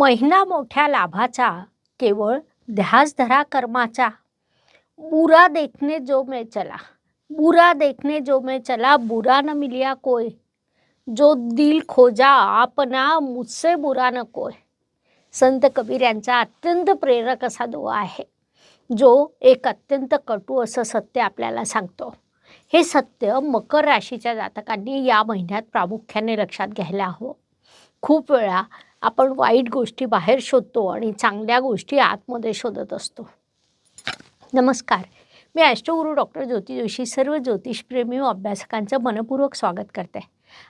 महिना मोठ्या लाभाचा केवळ ध्यास धरा कर्माचा. बुरा देखने जो मैं चला. बुरा देखने जो मे चला बुरा न मिलिया कोय. जो दिल खोजा आपना मुझसे बुरा न कोय. संत कबीर यांचा अत्यंत प्रेरक असा दोहा आहे. जो एक अत्यंत कटू असं सत्य आपल्याला सांगतो. हे सत्य मकर राशीच्या जातकांनी या महिन्यात प्रामुख्याने लक्षात घ्यायला हवं. खूप वेळा आपण वाईट गोष्टी बाहेर शोधतो आणि चांगल्या गोष्टी आतमध्ये शोधत असतो. नमस्कार. मी अष्टगुरू डॉक्टर ज्योती जोशी सर्व ज्योतिषप्रेमी व अभ्यासकांचं मनपूर्वक स्वागत करते.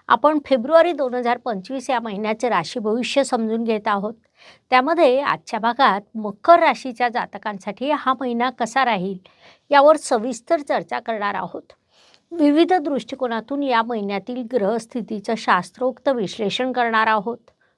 आपण फेब्रुवारी दोन हजार पंचवीस या महिन्याचे राशी भविष्य समजून घेत आहोत. त्यामध्ये आजच्या भागात मकर राशीच्या जातकांसाठी हा महिना कसा राहील यावर सविस्तर चर्चा करणार आहोत. विविध दृष्टिकोनातून या महिन्यातील ग्रहस्थितीचं शास्त्रोक्त विश्लेषण करणार आहोत.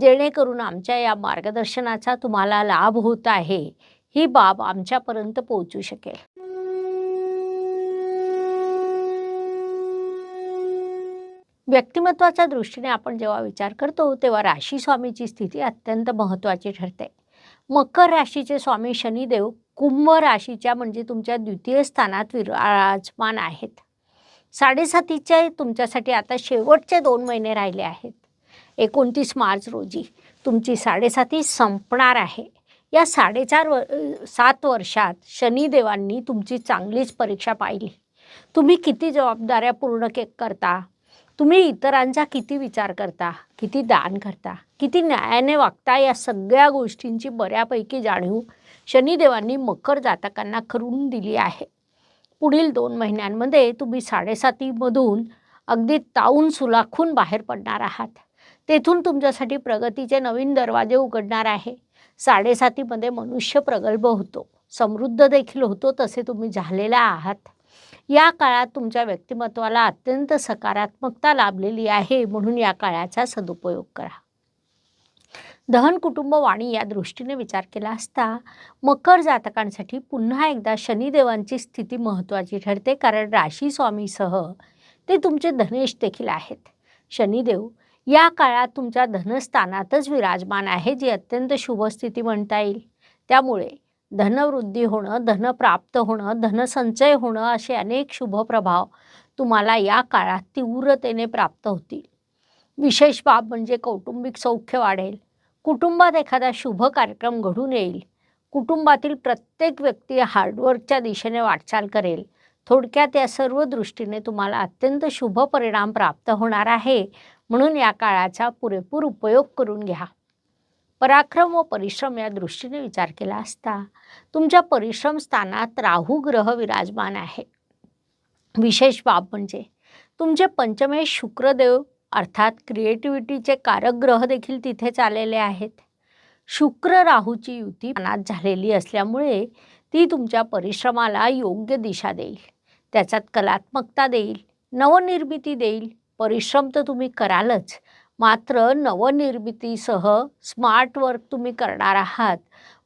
जेणेकरून आमच्या या मार्गदर्शनाचा तुम्हाला लाभ होत आहे. ही बाब आमच्यापर्यंत पोहोचू शकेल. व्यक्तिमत्वाच्या दृष्टीने आपण जेव्हा विचार करतो तेव्हा राशी स्वामीची स्थिती अत्यंत महत्त्वाची ठरते. मकर राशीचे स्वामी शनिदेव कुंभ राशीच्या म्हणजे तुमच्या द्वितीय स्थानात विराजमान आहेत. साडेसातीचे तुमच्यासाठी आता शेवटचे दोन महिने राहिले आहेत. एकोणतीस मार्च रोजी तुमची साडेसाती संपणार आहे. या साडेचार व सात वर्षात शनिदेवांनी तुमची चांगलीच परीक्षा पाहिली. तुम्ही किती जबाबदाऱ्या पूर्ण के करता? तुम्ही इतरांचा किती विचार करता? किती दान करता? किती न्यायाने वागता? या सगळ्या गोष्टींची बऱ्यापैकी जाणीव शनिदेवांनी मकर जातकांना करून दिली आहे. पुढील दोन महिन्यांमध्ये तुम्ही साडेसातीमधून अगदी ताऊन सुलाखून बाहेर पडणार आहात. तेथून तुमच्यासाठी प्रगतीचे नवीन दरवाजे उघडणार आहे. साडेसातीमध्ये मनुष्य प्रगल्भ होतो. समृद्ध देखील होतो तसे तुम्ही झालेला आहात. या काळात तुमच्या व्यक्तिमत्वाला अत्यंत सकारात्मकता लाभलेली आहे म्हणून या काळाचा सदुपयोग करा. दहन कुटुंब वाणी या दृष्टीने विचार केला असता मकर जातकांसाठी पुन्हा एकदा शनिदेवांची स्थिती महत्त्वाची ठरते कारण राशी स्वामीसह ते तुमचे धनेश देखील आहेत. शनिदेव या काळात तुमच्या धनस्थानातच विराजमान आहे जी अत्यंत शुभ स्थिती म्हणता येईल. त्यामुळे धनवृद्धी होणं धन प्राप्त होणं धनसंचय होणं असे अनेक शुभ प्रभाव तुम्हाला या काळात तीव्रतेने प्राप्त होतील. विशेष बाब म्हणजे कौटुंबिक सौख्य वाढेल. कुटुंबात एखादा शुभ कार्यक्रम घडून येईल. कुटुंबातील प्रत्येक व्यक्ती हार्डवर्कच्या दिशेने वाटचाल करेल. थोडक्यात या सर्व दृष्टीने तुम्हाला अत्यंत शुभ परिणाम प्राप्त होणार आहे. म्हणून या काळाचा पुरेपूर उपयोग करून घ्या. पराक्रम व परिश्रम या दृष्टीने विचार केला असता तुमच्या परिश्रम स्थानात राहू ग्रह विराजमान आहे. विशेष बाब म्हणजे तुमचे पंचमेश शुक्रदेव अर्थात क्रिएटिव्हिटीचे कारक ग्रह देखील तिथेच आलेले आहेत. शुक्र राहूची युती मनात झालेली असल्यामुळे ती तुमच्या परिश्रमाला योग्य दिशा देईल. त्याच्यात कलात्मकता देईल नवनिर्मिती देईल. परिश्रम तर तुम्ही करालच. मात्र नवनिर्मितीसह स्मार्ट वर्क तुम्ही करणार आहात.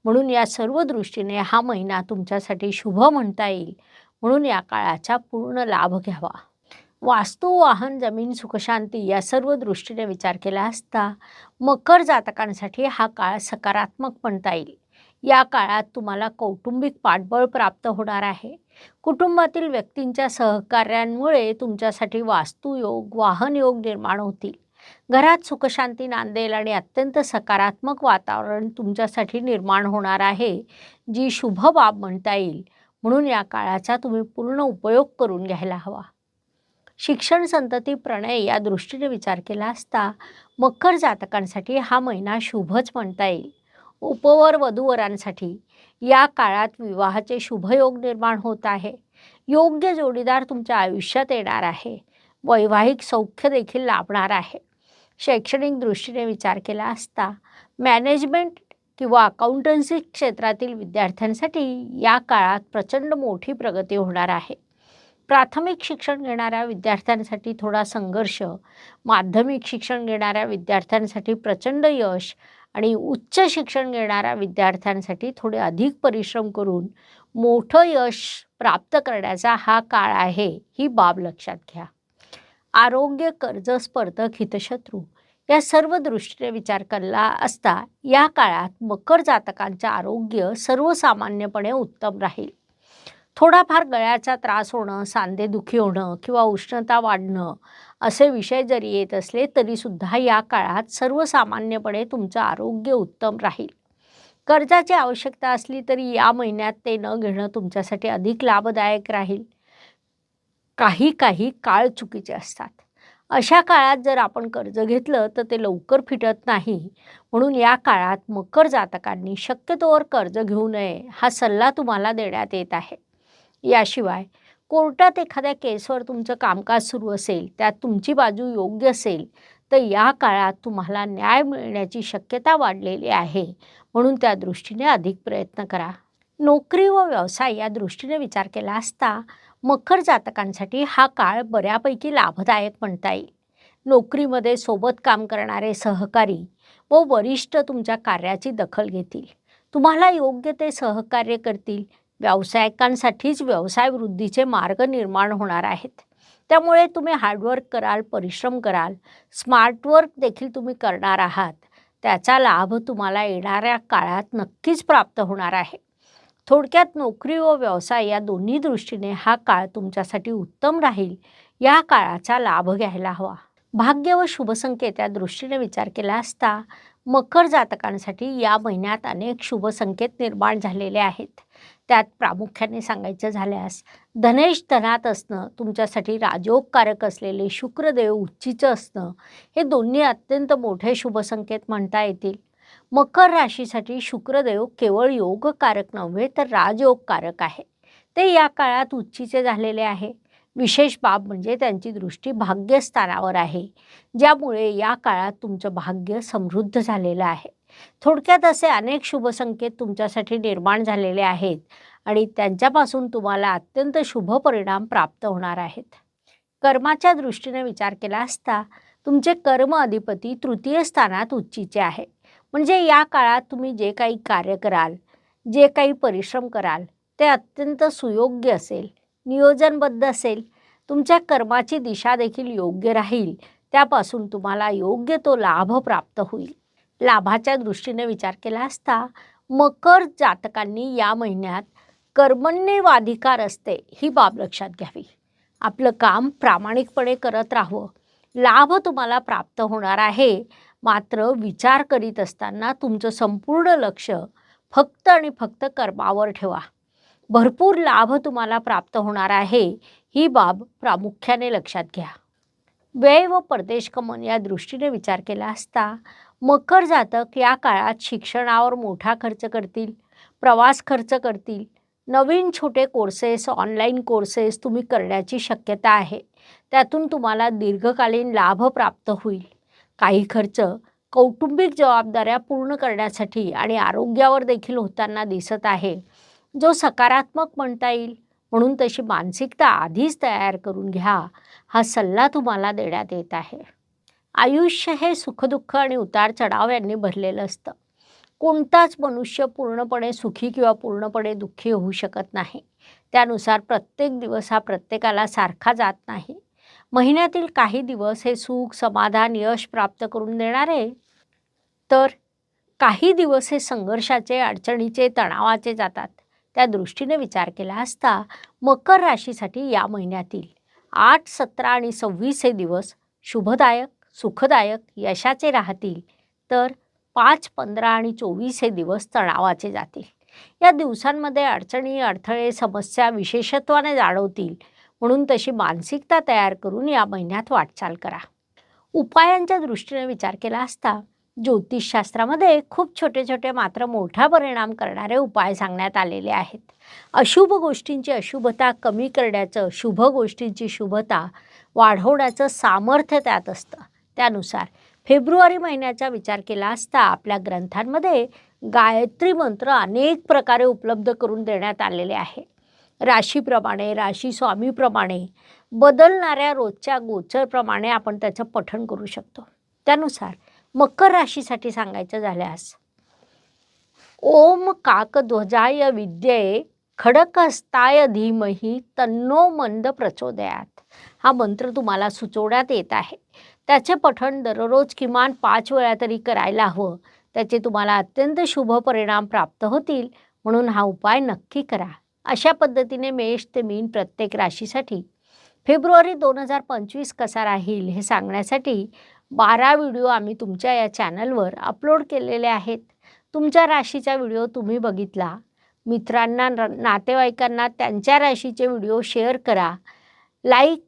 म्हणून या सर्व दृष्टीने हा महिना तुमच्यासाठी शुभ म्हणता येईल. म्हणून या काळाचा पूर्ण लाभ घ्यावा. वास्तू वाहन जमीन सुखशांती या सर्व दृष्टीने विचार केला असता मकर जातकांसाठी हा काळ सकारात्मक म्हणता येईल. या काळात तुम्हाला कौटुंबिक पाठबळ प्राप्त होणार आहे. कुटुंबातील व्यक्तींच्या सहकार्यांमुळे तुमच्यासाठी वास्तुयोग वाहन योग निर्माण होतील. घरात सुखशांती नांदेल आणि अत्यंत सकारात्मक वातावरण तुमच्यासाठी निर्माण होणार आहे जी शुभ बाब म्हणता येईल. म्हणून या काळाचा तुम्ही पूर्ण उपयोग करून घ्यायला हवा. शिक्षण संतती प्रणय या दृष्टीने विचार केला असता मकर जातकांसाठी हा महिना शुभच म्हणता येईल. उपवर वधूवरांसाठी या काळात विवाहाचे शुभयोग निर्माण होत आहे. योग्य जोडीदार तुमच्या आयुष्यात येणार आहे. वैवाहिक सौख्य देखील लाभणार आहे. शैक्षणिक दृष्टीने विचार केला असता मॅनेजमेंट किंवा अकाउंटन्सी क्षेत्रातील विद्यार्थ्यांसाठी या काळात प्रचंड मोठी प्रगती होणार आहे. प्राथमिक शिक्षण घेणाऱ्या विद्यार्थ्यांसाठी थोडा संघर्ष माध्यमिक शिक्षण घेणाऱ्या विद्यार्थ्यांसाठी प्रचंड यश आणि उच्च शिक्षण घेणाऱ्या विद्यार्थ्यांसाठी थोडे अधिक परिश्रम करून मोठं यश प्राप्त करण्याचा हा काळ आहे ही बाब लक्षात घ्या. आरोग्य कर्ज स्पर्धक हितशत्रू या सर्व दृष्टीने विचार केला असता या काळात मकर जातकांचे आरोग्य सर्वसामान्यपणे उत्तम राहील. थोडाफार गळ्याचा त्रास होणं सांधेदुखी होणं किंवा उष्णता वाढणं असे विषय जरी येत असले तरीसुद्धा या काळात सर्वसामान्यपणे तुमचं आरोग्य उत्तम राहील. कर्जाची आवश्यकता असली तरी या महिन्यात ते न घेणं तुमच्यासाठी अधिक लाभदायक राहील. काही काही काळ चुकीचे असतात. अशा काळात जर आपण कर्ज घेतलं तर ते लवकर फिटत नाही. म्हणून या काळात मकर जातकांनी शक्यतोवर कर्ज घेऊ नये हा सल्ला तुम्हाला देण्यात येत आहे. याशिवाय कोर्टात एखाद्या केसवर तुमचं कामकाज सुरू असेल त्यात तुमची बाजू योग्य असेल तर या काळात तुम्हाला न्याय मिळण्याची शक्यता वाढलेली आहे. म्हणून त्या दृष्टीने अधिक प्रयत्न करा. नोकरी व व्यवसाय या दृष्टीने विचार केला असता मकर जातकांसाठी हा काळ बऱ्यापैकी लाभदायक म्हणता येईल. नोकरीमध्ये सोबत काम करणारे सहकारी व वरिष्ठ तुमच्या कार्याची दखल घेतील. तुम्हाला योग्य ते सहकार्य करतील. व्यावसायिकांसाठीच व्यवसाय वृद्धीचे मार्ग निर्माण होणार आहेत. त्यामुळे तुम्ही हार्डवर्क कराल परिश्रम कराल स्मार्टवर्क देखील तुम्ही करणार आहात. त्याचा लाभ तुम्हाला येणाऱ्या काळात नक्कीच प्राप्त होणार आहे. थोडक्यात नोकरी व व्यवसाय या दोन्ही दृष्टीने हा काळ तुमच्यासाठी उत्तम राहील. या काळाचा लाभ घ्यायला हवा. भाग्य व शुभसंकेत या दृष्टीने विचार केला असता मकर जातकांसाठी या महिन्यात अनेक शुभसंकेत निर्माण झालेले आहेत. त्यात प्रामुख्याने सांगायचं झाल्यास धनेश धनात असणं तुमच्यासाठी राजयोगकारक असलेले शुक्रदेव उच्चीचं असणं हे दोन्ही अत्यंत मोठे शुभसंकेत म्हणता येतील. मकर राशीसाठी शुक्रदेव केवळ योगकारक नव्हे तर राजयोगकारक आहे. ते या काळात उच्चीचे झालेले आहे. विशेष बाब म्हणजे त्यांची दृष्टी भाग्यस्थानावर आहे ज्यामुळे या काळात तुमचं भाग्य समृद्ध झालेलं आहे. थोडक्यात असे अनेक शुभसंकेत तुमच्यासाठी निर्माण झालेले आहेत आणि त्यांच्यापासून तुम्हाला अत्यंत शुभ परिणाम प्राप्त होणार आहेत. कर्माच्या दृष्टीने विचार केला असता तुमचे कर्म अधिपती तृतीय स्थानात उच्चीचे आहे. म्हणजे या काळात तुम्ही जे काही कार्य कराल जे काही परिश्रम कराल ते अत्यंत सुयोग्य असेल नियोजनबद्ध असेल. तुमच्या कर्माची दिशा देखील योग्य राहील. त्यापासून तुम्हाला योग्य तो लाभ प्राप्त होईल. लाभाच्या दृष्टीने विचार केला असता मकर जातकांनी या महिन्यात कर्मण्यवाधिकार असते ही बाब लक्षात घ्यावी. आपलं काम प्रामाणिकपणे करत राहावं. लाभ तुम्हाला प्राप्त होणार आहे. मात्र विचार करीत असताना तुमचं संपूर्ण लक्ष फक्त आणि फक्त कर्मावर ठेवा. भरपूर लाभ तुम्हाला प्राप्त होणार आहे ही बाब प्रामुख्याने लक्षात घ्या. वेळ व परदेश कमन या दृष्टीने विचार केला असता मकर जातक या काळात शिक्षणावर मोठा खर्च करतील प्रवास खर्च करतील. नवीन छोटे कोर्सेस ऑनलाईन कोर्सेस तुम्ही करण्याची शक्यता आहे. त्यातून तुम्हाला दीर्घकालीन लाभ प्राप्त होईल. काही खर्च कौटुंबिक जबाबदाऱ्या पूर्ण करण्यासाठी आणि आरोग्यावर देखील होताना दिसत आहे. जो सकारात्मक म्हणता येईल म्हणून तशी मानसिकता आधीच तयार करून घ्या. हा सल्ला तुम्हाला देण्यात येत आहे. आयुष्य हे सुखदुःख आणि उतार चढाव यांनी भरलेलं असतं. कोणताच मनुष्य पूर्णपणे सुखी किंवा पूर्णपणे दुःखी होऊ शकत नाही. त्यानुसार प्रत्येक दिवस हा प्रत्येकाला सारखा जात नाही. महिन्यातील काही दिवस हे सुख समाधान यश प्राप्त करून देणारे. तर काही दिवस हे संघर्षाचे अडचणीचे तणावाचे जातात. त्या दृष्टीने विचार केला असता मकर राशीसाठी या महिन्यातील आठ सतरा आणि सव्वीस हे दिवस शुभदायक सुखदायक यशाचे राहतील तर पाच पंधरा आणि चोवीस हे दिवस तणावाचे जातील. या दिवसांमध्ये अडचणी अडथळे समस्या विशेषत्वाने जाणवतील म्हणून तशी मानसिकता तयार करून या महिन्यात वाटचाल करा. उपायांच्या दृष्टीने विचार केला असता ज्योतिषशास्त्रामध्ये खूप छोटे छोटे मात्र मोठा परिणाम करणारे उपाय सांगण्यात आलेले आहेत. अशुभ गोष्टींची अशुभता कमी करण्याचं शुभ गोष्टींची शुभता वाढवण्याचं सामर्थ्य त्यात असतं. त्यानुसार फेब्रुवारी महिन्याचा विचार केला असता आपल्या ग्रंथांमध्ये गायत्री मंत्र अनेक प्रकारे उपलब्ध करून देण्यात आलेले आहे. राशीप्रमाणे राशी स्वामीप्रमाणे बदलणाऱ्या रोजच्या गोचरप्रमाणे आपण त्याचं पठण करू शकतो. त्यानुसार मकर राशीसाठी सांगायचं झाल्यास ओम काकध्वजाय विद्ये खडकस्ताय धीमही तन्नो मंद प्रचोदयात. हा मंत्र तुम्हाला सुचवण्यात येत आहे. त्याचे पठण दररोज किमान पाच वेळा तरी करायला हवं. त्याचे तुम्हाला अत्यंत शुभ परिणाम प्राप्त होतील म्हणून हा उपाय नक्की करा. अशा पद्धतीने मेष ते मीन प्रत्येक राशीसाठी. फेब्रुवारी दोन हजार पंचवीस कसा राहील हे सांगण्यासाठी बारा व्हिडिओ आम्ही तुमच्या या चॅनलवर अपलोड केलेले आहेत. तुमच्या राशीचा व्हिडिओ तुम्ही बघितला. मित्रांना न- नातेवाईकांना त्यांच्या राशीचे व्हिडिओ शेअर करा. लाईक